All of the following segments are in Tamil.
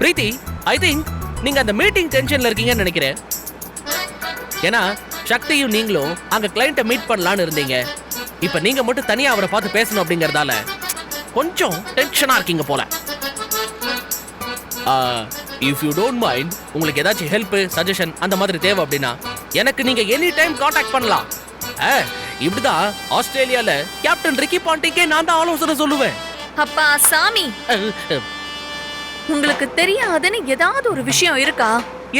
பிரீத்தி ஐ திங்க் நீங்க அந்த மீட்டிங் டென்ஷன்ல இருக்கீங்கன்னு நினைக்கிறேன். ஏன்னா சக்தியும் நீங்களும் அங்க கிளைண்ட்டை மீட் பண்ணலாம்னு இருந்தீங்க. இப்ப நீங்க மட்டும் தனியா அவரை பார்த்து பேசணும் அப்படிங்கறதால கொஞ்சம் டென்ஷனா இருக்கீங்க போல. இஃப் யூ டோன்ட் மைண்ட் உங்களுக்கு ஏதாச்சும் ஹெல்ப் சஜஷன் அந்த மாதிரி தேவை அப்படின்னா எனக்கு நீங்க எனி டைம் காண்டாக்ட் பண்ணலாம் இப்படிதான் ஆஸ்திரேலியால கேப்டன் ரிக்கி பாண்டிக்கே நான் தான் ஆலோசனை சொல்லுவேன். அப்பா சாமி. உங்களுக்கு தெரியாதுன்னு ஏதாவது ஒரு விஷயம் இருக்கா?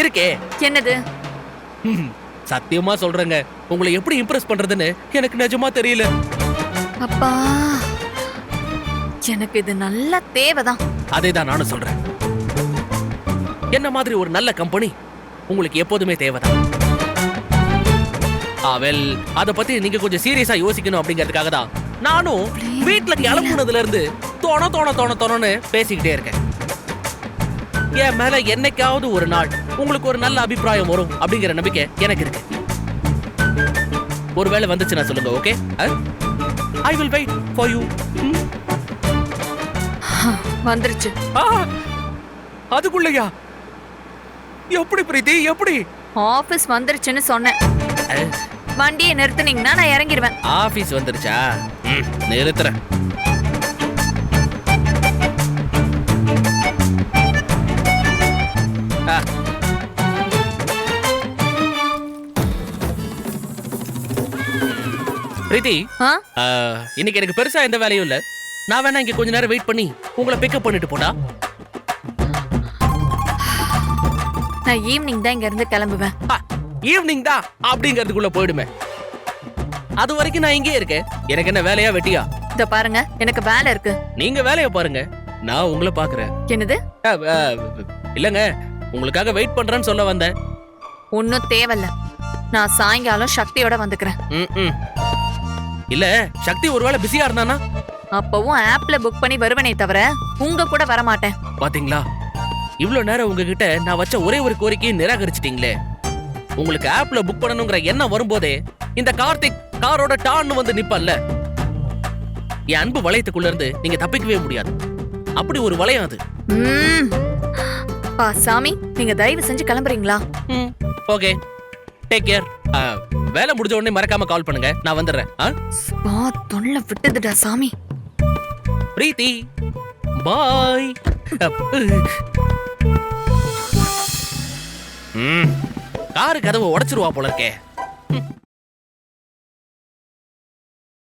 இருக்கே. என்னது? சத்தியமா சொல்றேங்க. உங்களை எப்படி இம்ப்ரெஸ் பண்றதுன்னு எனக்கு நிஜமா தெரியல. அப்பா எனக்கு இது நல்ல தேவைதான். அதே தான் நானும் சொல்றேன். என்ன மாதிரி ஒரு நல்ல கம்பெனி உங்களுக்கு எப்போதுமே தேவைதான். வெல் அத பத்தி நீங்க கொஞ்சம் சீரியஸா யோசிக்கணும் அப்படிங்கிறதுக்காக தான் நானும் வீட்ல கிளம்புனதுல இருந்து தோண தோண தோண தோணன்னு பேசிக்கிட்டே இருக்கேன். என் மேல என்னைக்காவது ஒரு நாள் உங்களுக்கு ஒரு நல்ல அபிப்பிராயம் வரும் அப்படிங்கிற நம்பிக்கை எனக்கு இருக்கு. ஒருவேளை வந்துச்சுன்னா சொல்லுங்க okay I will wait for you வந்துருச்சு. அதுக்குள்ளயா? எப்படி பிரீத்தி எப்படி? ஆபீஸ் வந்துருச்சுன்னு சொன்னேன். வண்டியை நிறுத்துனீங்கன்னா நான் இறங்கிடுவேன் ஆபீஸ் வந்துருச்சா? நிறுத்துறேன். பிரீத்தி ஆ? ஆ, இன்னைக்கு எனக்கு பெருசா எந்த வேலையும் இல்ல. நான் வேணா இங்க கொஞ்ச நேரம் வெயிட் பண்ணி உங்களை பிக்கப் பண்ணிட்டு போடா. நான் ஈவினிங் தான் இங்க இருந்து கிளம்புவேன் ஈவினிங் தான் அப்படிங்கிறதுக்குள்ள போயிடுமே. அது வரைக்கும் நான் இங்கே இருக்கேன். எனக்கு என்ன வேலையா வெட்டியா? இத பாருங்க எனக்கு வேலை இருக்கு. நீங்க வேலைய பாருங்க. நான் உங்களை பாக்குறேன் என்னது? அஹ், அஹ், இல்லங்க உங்களுக்காக வெயிட் பண்றேன்னு சொல்ல வந்தேன். ஒன்னும் தேவையில்ல. நான் சாயங்காலம் சக்தியோட வந்துக்கிறேன். ம், ம். இல்ல சக்தி ஒருவேளை பிஸியா இருந்தானா? அப்பவும் ஆப்ல புக் பண்ணி வருவனே தவிர உங்க கூட வர மாட்டேன் பாத்தீங்களா? இவ்வளவு நேரம் உங்ககிட்ட நான் வச்ச ஒரே ஒரு கோரிக்கையை நிராகரிச்சிட்டீங்களே. உங்களுக்கு ஆப்ல புக் பண்ணணுங்கிற எண்ணம் வரும்போதே இந்த கார்த்திக் காரோட டான்னு வந்து நிப்பல்ல என் அன்பு வளையத்துக்குள்ள இருந்து நீங்க தப்பிக்கவே முடியாது. அப்படி ஒரு வளையம் அது. பா சாமி நீங்க தயவு செஞ்சு கிளம்புறீங்களா? ம் ஓகே டேக் கேர் வேலை முடிஞ்ச உடனே மறக்காம கால் பண்ணுங்க. நான் வந்துடுறேன். ஆ? பா தொல்லை விட்டுதுடா சாமி. பிரீத்தி பாய். காரு கதவை உடைச்சிருவா போல இருக்கே.